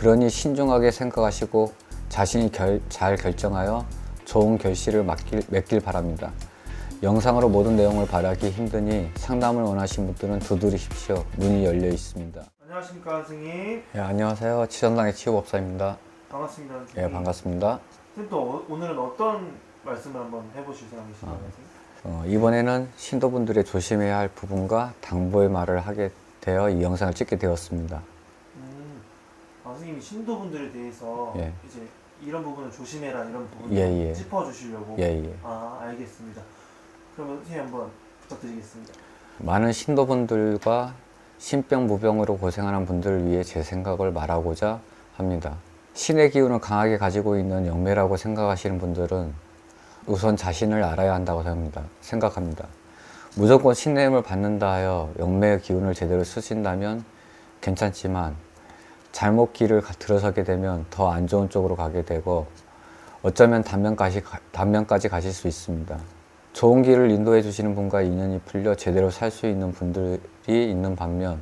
그러니 신중하게 생각하시고 자신이 결- 잘 결정하여 좋은 결실을 맺길, 맺길 바랍니다. 영상으로 모든 내용을 바라기 힘드니 상담을 원하신 분들은 두드리십시오. 문이 열려 있습니다. 안녕하십니까 선생님 예, 안녕하세요. 치전당의 치유법사입니다. 반갑습니다 선생님 예, 반갑습니다. 선생님 또 어- 오늘은 어떤 말씀을 한번 해보실 생각이신가요 아. 선생님? 어, 이번에는 신도분들의 조심해야 할 부분과 당부의 말을 하게 되어 이 영상을 찍게 되었습니다. 선생님이 신도분들에 대해서 예. 이제 이런 부분을 조심해라 이런 부분을 예, 예. 짚어주시려고 예, 예. 아 알겠습니다 그러면 선생님 한번 부탁드리겠습니다 많은 신도분들과 신병 무병으로 고생하는 분들을 위해 제 생각을 말하고자 합니다. 신의 기운을 강하게 가지고 있는 영매라고 생각하시는 분들은 우선 자신을 알아야 한다고 생각합니다. 생각합니다. 무조건 신의 힘을 받는다 하여 영매의 기운을 제대로 쓰신다면 괜찮지만 잘못 길을 가- 들어서게 되면 더 안 좋은 쪽으로 가게 되고 어쩌면 단면까지, 가- 단면까지 가실 수 있습니다. 좋은 길을 인도해 주시는 분과 인연이 풀려 제대로 살 수 있는 분들이 있는 반면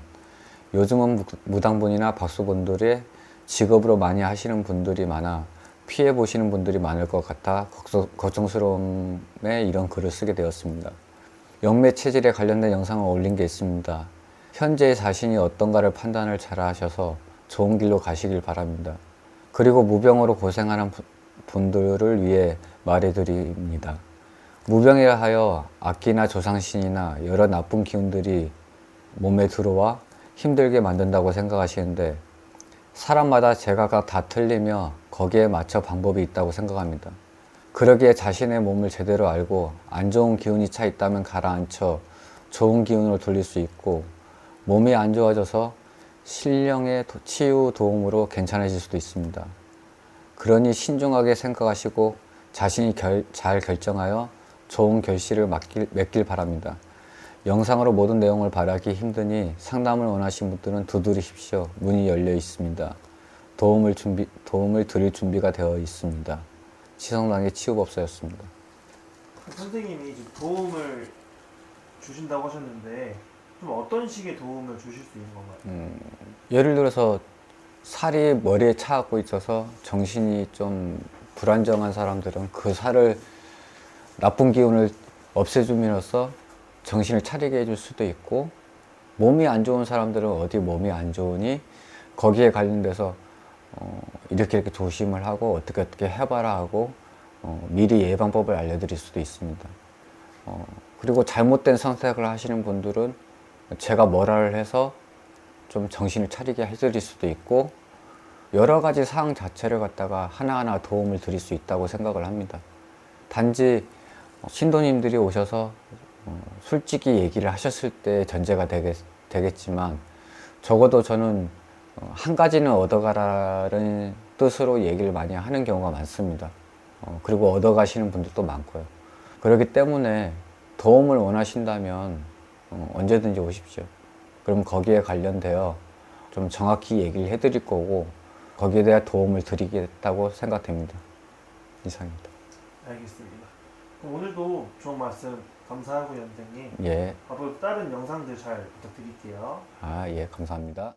요즘은 무- 무당분이나 박수분들의 직업으로 많이 하시는 분들이 많아 피해 보시는 분들이 많을 것 같아 걱정- 걱정스러움에 이런 글을 쓰게 되었습니다. 영매 체질에 관련된 영상을 올린 게 있습니다. 현재 자신이 어떤가를 판단을 잘 하셔서 좋은 길로 가시길 바랍니다. 그리고 무병으로 고생하는 분- 분들을 위해 말해드립니다. 무병이라 하여 악기나 조상신이나 여러 나쁜 기운들이 몸에 들어와 힘들게 만든다고 생각하시는데 사람마다 제가가 다 틀리며 거기에 맞춰 방법이 있다고 생각합니다. 그러기에 자신의 몸을 제대로 알고 안 좋은 기운이 차 있다면 가라앉혀 좋은 기운으로 돌릴 수 있고 몸이 안 좋아져서 신령의 도- 치유 도움으로 괜찮아질 수도 있습니다. 그러니 신중하게 생각하시고 자신이 결- 잘 결정하여 좋은 결실을 맺길, 맺길 바랍니다. 영상으로 모든 내용을 바라기 힘드니 상담을 원하신 분들은 두드리십시오. 문이 열려 있습니다. 도움을 준비, 도움을 드릴 준비가 되어 있습니다. 치성당의 치유법사였습니다. 선생님이 도움을 주신다고 하셨는데 좀 어떤 식의 도움을 주실 수 있는 건가요? 예를 들어서 살이 머리에 차갖고 있어서 정신이 좀 불안정한 사람들은 그 살을 나쁜 기운을 없애줌으로써 정신을 차리게 해줄 수도 있고 몸이 안 좋은 사람들은 어디 몸이 안 좋으니 거기에 관련돼서 어, 이렇게 이렇게 조심을 하고 어떻게 어떻게 해봐라 하고 어, 미리 예방법을 알려드릴 수도 있습니다. 어, 그리고 잘못된 선택을 하시는 분들은 제가 뭐라를 해서 좀 정신을 차리게 해드릴 수도 있고 여러 가지 사항 자체를 갖다가 하나하나 도움을 드릴 수 있다고 생각을 합니다. 단지 신도님들이 오셔서 어, 솔직히 얘기를 하셨을 때 전제가 되겠, 되겠지만 적어도 저는 어, 한 가지는 얻어가라는 뜻으로 얘기를 많이 하는 경우가 많습니다. 어, 그리고 얻어가시는 분들도 많고요. 그렇기 때문에 도움을 원하신다면 어, 언제든지 오십시오. 그럼 거기에 관련되어 좀 정확히 얘기를 해드릴 거고 거기에 대한 도움을 드리겠다고 생각됩니다. 이상입니다. 알겠습니다. 그럼 오늘도 좋은 말씀 감사하고요 선생님 예. 앞으로 다른 영상들 잘 부탁드릴게요. 아, 예, 감사합니다.